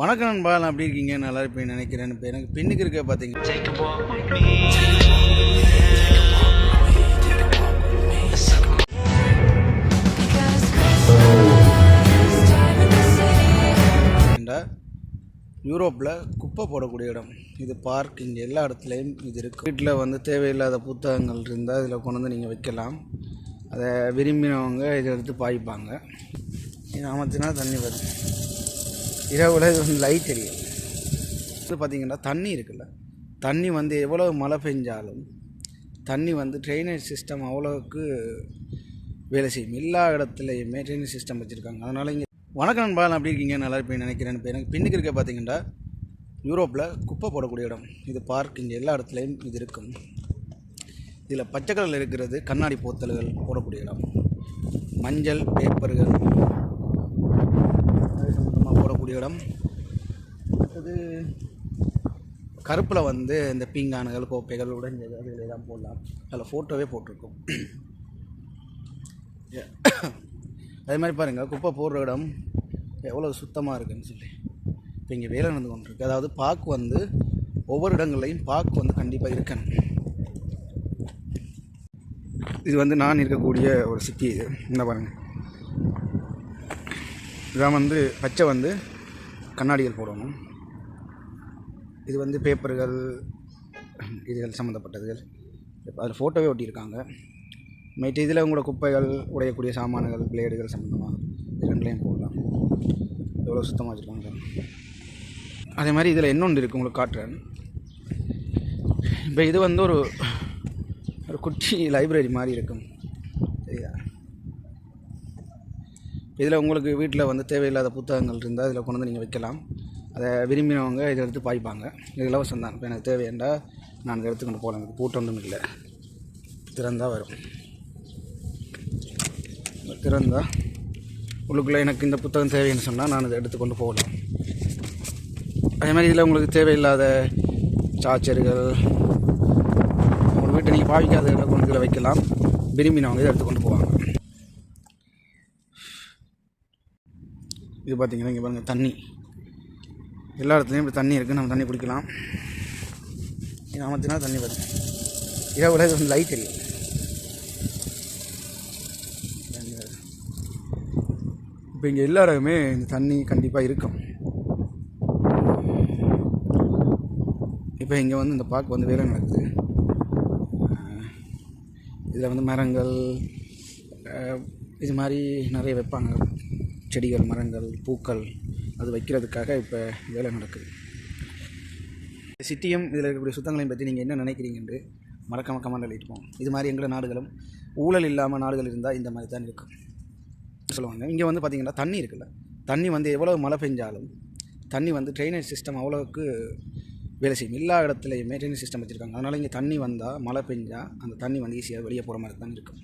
வணக்கம் நண்பா நான் எப்படி இருக்கீங்க? நல்லா இருப்பேன் நினைக்கிறேன். இப்போ எனக்கு பின்னுக்கு இருக்க பார்த்தீங்க யூரோப்பில் குப்பை போடக்கூடிய இடம். இது பார்க் இங்கே எல்லா இடத்துலையும் இது இருக்குது வீட்டில் வந்து தேவையில்லாத புத்தகங்கள் இருந்தால் இதில் கொண்டு வந்து நீங்கள் வைக்கலாம். அதை விரும்பினவங்க இதை எடுத்து பாய்ப்பாங்க. இது அமர்த்தினா தண்ணி வரும். இரவில் இது வந்து லைட் தெரியும் இது பார்த்தீங்கன்னா தண்ணி இருக்குல்ல. தண்ணி வந்து எவ்வளோ மழை பெஞ்சாலும் தண்ணி வந்து ட்ரைனேஜ் சிஸ்டம் அவ்வளோவுக்கு வேலை செய்யும். எல்லா இடத்துலையுமே ட்ரைனேஜ் சிஸ்டம் வச்சுருக்காங்க. அதனால் இங்கே வணக்கம் நண்பா நான் எப்படி இருக்கீங்க? நல்லா இருப்பேன் நினைக்கிறேன். எனக்கு பின்னுக்கு இருக்க பார்த்தீங்கன்னா யூரோப்பில் குப்பை போடக்கூடிய இடம். இது பார்க் இங்கே எல்லா இடத்துலையும் இது இருக்கும். இதில் பச்சை கலரில் இருக்கிறது கண்ணாடி போத்தல்கள் போடக்கூடிய இடம். மஞ்சள் பேப்பர்கள் இடம். அடுத்தது கருப்பில் வந்து இந்த பீங்கானுகள் கோப்பைகள் உடைஞ்சது அதுகளை தான் போடலாம். அதில் ஃபோட்டோவே போட்டிருக்கோம். அதே மாதிரி பாருங்கள் குப்பை போடுற இடம் எவ்வளோ சுத்தமாக இருக்குன்னு சொல்லி. இப்போ இங்கே வேலை நடந்து கொண்டிருக்கு. அதாவது பாக்கு வந்து ஒவ்வொரு இடங்கள்லையும் பாக்கு வந்து கண்டிப்பாக இருக்கணும். இது வந்து நான் இருக்கக்கூடிய ஒரு சிட்டி இது. என்ன பாருங்கள் இதான் வந்து பச்சை வந்து கண்ணாடிகள் போடணும். இது வந்து பேப்பர்கள் இதுகள் சம்மந்தப்பட்டதுகள். அதில் ஃபோட்டோவே ஒட்டியிருக்காங்க. மைட்டு இதில் உங்களோட குப்பைகள் உடையக்கூடிய சாமான்கள் பிளேடுகள் சம்மந்தமாக இது போடலாம். எவ்வளோ சுத்தமாக வச்சுருக்காங்க அதே மாதிரி இதில் இன்னொன்று இருக்குது உங்களுக்கு காட்டுறேன். இப்போ இது வந்து ஒரு ஒரு குட்டி லைப்ரரி மாதிரி இருக்கும். சரியா? இதில் உங்களுக்கு வீட்டில் வந்து தேவையில்லாத புத்தகங்கள் இருந்தால் இதில் கொண்டு வந்து நீங்கள் வைக்கலாம். அதை விரும்பினவங்க இதை எடுத்து பாய்ப்பாங்க. இது இலவசம் தான். இப்போ எனக்கு தேவையாண்டா நான் இதை எடுத்துக்கொண்டு போகலாம். எனக்கு பூட்டு இல்லை. திறந்தால் வரும். திறந்தால் உள்ளுக்குள்ளே எனக்கு இந்த புத்தகம் தேவைன்னு சொன்னால் நான் இதை எடுத்துக்கொண்டு போகலாம். அதே மாதிரி இதில் உங்களுக்கு தேவையில்லாத சார்ஜர்கள் உங்கள் வீட்டை நீங்கள் பாவிக்காத இதில் கொண்டு வைக்கலாம். விரும்பினவங்க இதை எடுத்துக்கொண்டு போகலாம். இது பார்த்தீங்கன்னா இங்கே பாருங்கள் தண்ணி. எல்லா இடத்துலையும் இப்படி தண்ணி இருக்குது நம்ம தண்ணி குடிக்கலாம். இது அமைச்சினா தண்ணி வரும் இரவில் இது வந்து லைட் இல்லை இப்போ இங்கே எல்லா இந்த தண்ணி கண்டிப்பாக இருக்கும். இப்போ இங்கே வந்து இந்த பார்க் வந்து வேலை நடக்குது. இதில் வந்து மரங்கள் இது மாதிரி நிறைய வைப்பாங்க. செடிகள் மரங்கள் பூக்கள் அது வைக்கிறதுக்காக இப்போ வேலை நடக்குது. சிட்டியும் இதில் இருக்கக்கூடிய சுத்தங்களையும் பற்றி நீங்கள் என்ன நினைக்கிறீங்கன்று மறக்காம கமெண்ட் எழுதிட்டுப்போம் இது மாதிரி எங்களோட நாடுகளும் ஊழல் இல்லாமல் நாடுகள் இருந்தால் இந்த மாதிரி தான் இருக்கும். சொல்லுவாங்க. இங்கே வந்து பார்த்திங்கன்னா தண்ணி இருக்குல்ல. தண்ணி வந்து எவ்வளோ மழை பெஞ்சாலும் தண்ணி வந்து ட்ரைனேஜ் சிஸ்டம் அவ்வளோவுக்கு வேலை செய்யும். எல்லா இடத்துலையுமே ட்ரைனேஜ் சிஸ்டம் வச்சுருக்காங்க. அதனால் இங்கே தண்ணி வந்தால் மழை பெஞ்சால் அந்த தண்ணி வந்து ஈஸியாக வெளியே போகிற மாதிரி தான் இருக்கும்.